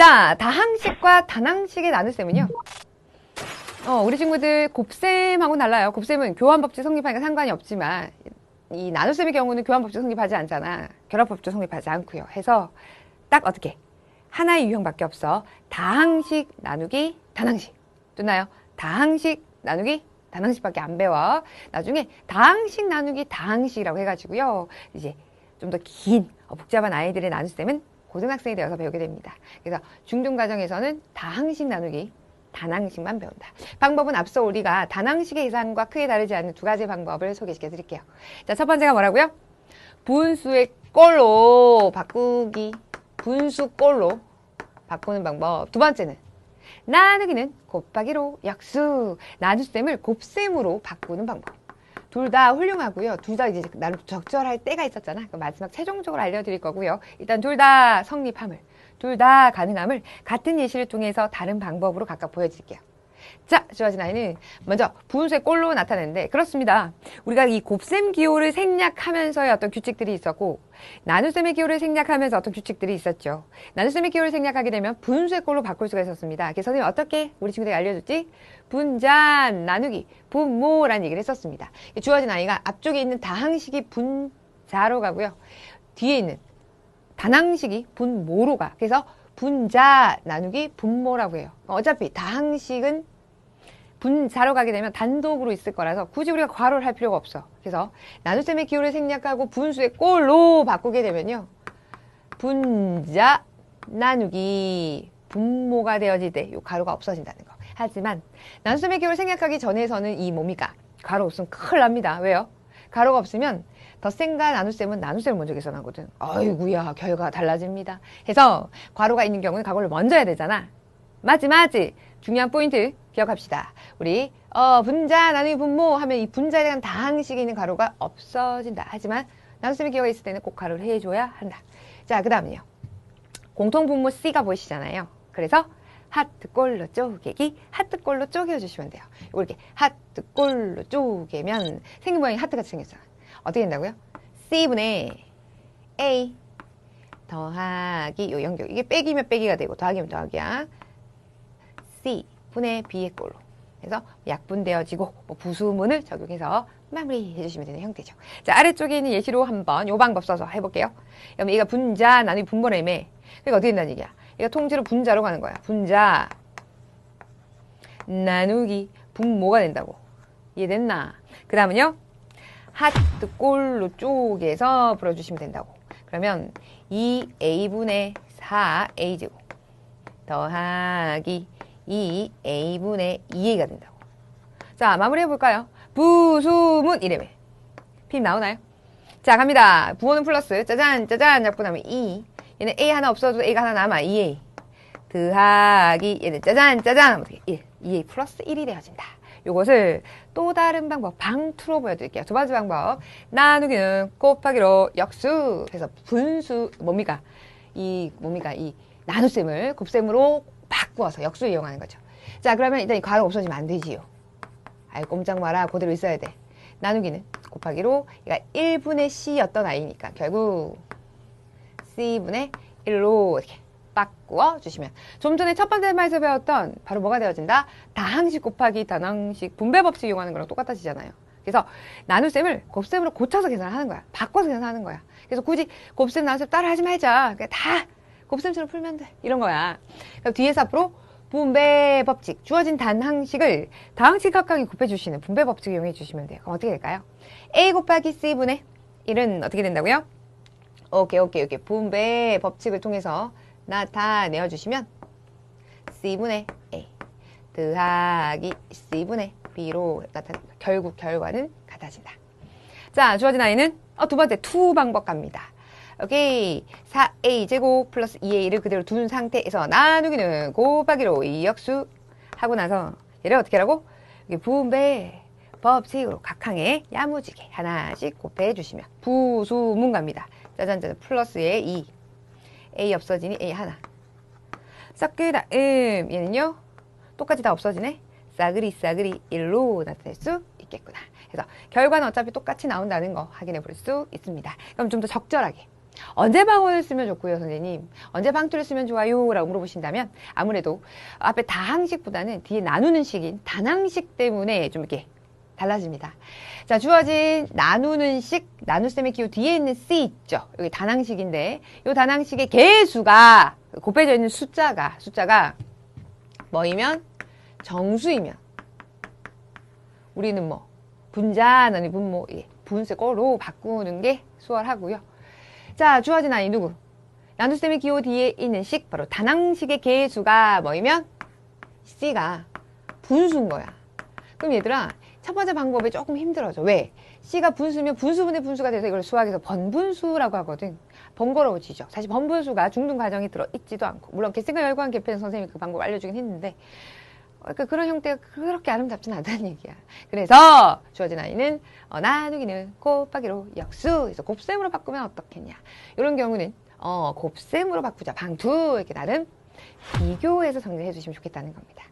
자, 다항식과 단항식의 나눗셈은요. 어, 우리 친구들 곱셈하고 달라요. 곱셈은 교환법칙 성립하니까 상관이 없지만 이 나눗셈의 경우는 교환법칙 성립하지 않잖아. 결합법칙 성립하지 않고요. 해서 딱 어떻게 하나의 유형밖에 없어. 다항식 나누기 단항식. 됐나요? 다항식 나누기 단항식밖에 안 배워. 나중에 다항식 나누기 다항식이라고 해가지고요. 이제 좀 더 긴 복잡한 아이들의 나눗셈은 고등학생이 되어서 배우게 됩니다. 그래서 중등 과정에서는 다항식 나누기 단항식만 배운다. 방법은 앞서 우리가 단항식의 계산과 크게 다르지 않는 두 가지 방법을 소개시켜 드릴게요. 자, 첫 번째가 뭐라고요? 분수의 꼴로 바꾸기. 분수 꼴로 바꾸는 방법. 두 번째는 나누기는 곱하기로 약수. 나눗셈을 곱셈으로 바꾸는 방법. 둘 다 훌륭하고요. 둘 다 이제 나름 적절할 때가 있었잖아. 마지막 최종적으로 알려드릴 거고요. 일단 둘 다 성립함을, 둘 다 가능함을 같은 예시를 통해서 다른 방법으로 각각 보여드릴게요. 자, 좋아진 아이는 먼저 분수의 꼴로 나타내는데 그렇습니다. 우리가 이 곱셈 기호를 생략하면서의 어떤 규칙들이 있었고 나눗셈의 기호를 생략하면서 어떤 규칙들이 있었죠. 나눗셈의 기호를 생략하게 되면 분수의 꼴로 바꿀 수가 있었습니다. 그래서 선생님 어떻게 우리 친구들이 알려줬지? 분잔, 나누기, 분모라는 얘기를 했었습니다. 주어진 아이가 앞쪽에 있는 다항식이 분자로 가고요. 뒤에 있는 단항식이 분모로 가. 그래서 분자 나누기 분모라고 해요. 어차피 다항식은 분자로 가게 되면 단독으로 있을 거라서 굳이 우리가 괄호를 할 필요가 없어. 그래서 나눗셈의 기호를 생략하고 분수의 꼴로 바꾸게 되면요. 분자 나누기 분모가 되어질 때이 가로가 없어진다는 거. 하지만 나눗셈의 기호를 생략하기 전에서는 이 뭡니까? 가로 없으면 큰일 납니다. 왜요? 가로가 없으면 덧셈과 나눗셈은 나눗셈을 먼저 계산하거든. 아이구야 결과가 달라집니다. 해서 괄호가 있는 경우는 가로를 먼저 해야 되잖아. 맞지 맞지. 중요한 포인트 기억합시다. 우리 어, 분자 나누기 분모 하면 이 분자에 대한 다항식에 있는 가로가 없어진다. 하지만 나눗셈의 기호가 있을 때는 꼭 가로를 해줘야 한다. 자, 그 다음은요. 공통분모 C가 보이시잖아요. 그래서 하트꼴로 쪼개기, 하트꼴로 쪼개주시면 돼요. 이렇게 하트꼴로 쪼개면 생긴 모양이 하트같이 생겼어요. 어떻게 된다고요? C분의 A 더하기 요 연결 이게 빼기면 빼기가 되고 더하기면 더하기야. C 분의 꼴로 그래서 약분되어지고 뭐 부수문을 적용해서 마무리해 주시면 되는 형태죠. 자 아래쪽에 있는 예시로 한번 요 방법 써서 해볼게요. 그럼 얘가 분자 나누기 분모래매 그러니까 어떻게 된다는 얘기야. 얘가 통째로 분자로 가는 거야. 분자 나누기 분모가 된다고. 이해됐나? 그 다음은요. 하트 꼴로 쪼개서 풀어주시면 된다고. 그러면 2a분의 4a제곱 더하기 2a분의 2a가 된다고. 자, 마무리 해 볼까요? 부수문 이래매. 핀 나오나요? 자, 갑니다. 부호는 플러스. 짜잔, 짜잔. 잡고 나면 2. 얘는 a 하나 없어도 a가 하나 남아. 2a. 더하기 얘는 짜잔, 짜잔. 어떻게 1. 2a 플러스 1이 되어진다. 요것을 또 다른 방법, 방투로 보여드릴게요. 두 번째 방법. 나누기는 곱하기로 역수. 그래서 분수, 뭡니까? 이, 뭡니까? 이 나눗셈을 곱셈으로 바꾸어서 역수 이용하는 거죠. 자, 그러면 일단 이 괄호 없어지면 안 되지요. 아이, 꼼짝 마라. 그대로 있어야 돼. 나누기는 곱하기로, 그러니까 1분의 C였던 아이니까 결국 C분의 1로 이렇게 바꾸어 주시면 좀 전에 첫 번째 말에서 배웠던 바로 뭐가 되어진다? 다항식 곱하기 단항식 분배 법칙 이용하는 거랑 똑같아지잖아요. 그래서 나눗셈을 곱셈으로 고쳐서 계산을 하는 거야. 바꿔서 계산하는 거야. 그래서 굳이 곱셈 나눗셈 따라 하지 말자. 그냥 다 곱셈처럼 풀면 돼. 이런 거야. 그럼 뒤에서 앞으로 분배 법칙, 주어진 단항식을 다항식 각각이 곱해주시는 분배 법칙 이용해 주시면 돼요. 그럼 어떻게 될까요? A 곱하기 C분의 1은 어떻게 된다고요? 오케이, 오케이, 오케이. 분배 법칙을 통해서 나타내어 주시면 C분의 A 더하기 C분의 B로 나타납니다. 결국 결과는 같아진다. 자, 주어진 아이는 어, 두 번째 투 방법 갑니다. 오케이. 4A 제곱 플러스 2A를 그대로 둔 상태에서 나누기는 곱하기로 이 역수 하고 나서 얘를 어떻게 하라고? 여기 분배 법칙으로 각항에 야무지게 하나씩 곱해 주시면 부수문 갑니다. 짜잔짜잔. 플러스에 2 A 없어지니 A 하나. 싹그 다 음 얘는요? 똑같이 다 없어지네? 싸그리 싸그리 1로 나타낼 수 있겠구나. 그래서 결과는 어차피 똑같이 나온다는 거 확인해 볼 수 있습니다. 그럼 좀 더 적절하게 언제 방언을 쓰면 좋고요, 선생님? 언제 방투를 쓰면 좋아요? 라고 물어보신다면 아무래도 앞에 다항식보다는 뒤에 나누는 식인 단항식 때문에 좀 이렇게 달라집니다. 자, 주어진 나누는 식, 나눗셈의 기호 뒤에 있는 C 있죠? 여기 단항식인데, 이 단항식의 개수가, 곱해져 있는 숫자가, 숫자가 뭐이면 정수이면, 우리는 뭐, 분자, 나누 분모, 예, 분수 거로 바꾸는 게 수월하고요. 자, 주어진 아이 누구? 나눗셈의 기호 뒤에 있는 식, 바로 단항식의 개수가 뭐이면 C가 분수인 거야. 그럼 얘들아, 첫 번째 방법이 조금 힘들어져. 왜? C가 분수면 분수분의 분수가 돼서 이걸 수학에서 번분수라고 하거든. 번거로워지죠. 사실 번분수가 중등 과정에 들어있지도 않고. 물론 개생과 열관 개편 선생님이 그 방법 알려주긴 했는데, 그러니까 그런 형태가 그렇게 아름답진 않다는 얘기야. 그래서 주어진 아이는 어, 나누기는 곱하기로 역수. 그래서 곱셈으로 바꾸면 어떻겠냐. 이런 경우는 어, 곱셈으로 바꾸자. 방투 이렇게 나름 비교해서 정리해 주시면 좋겠다는 겁니다.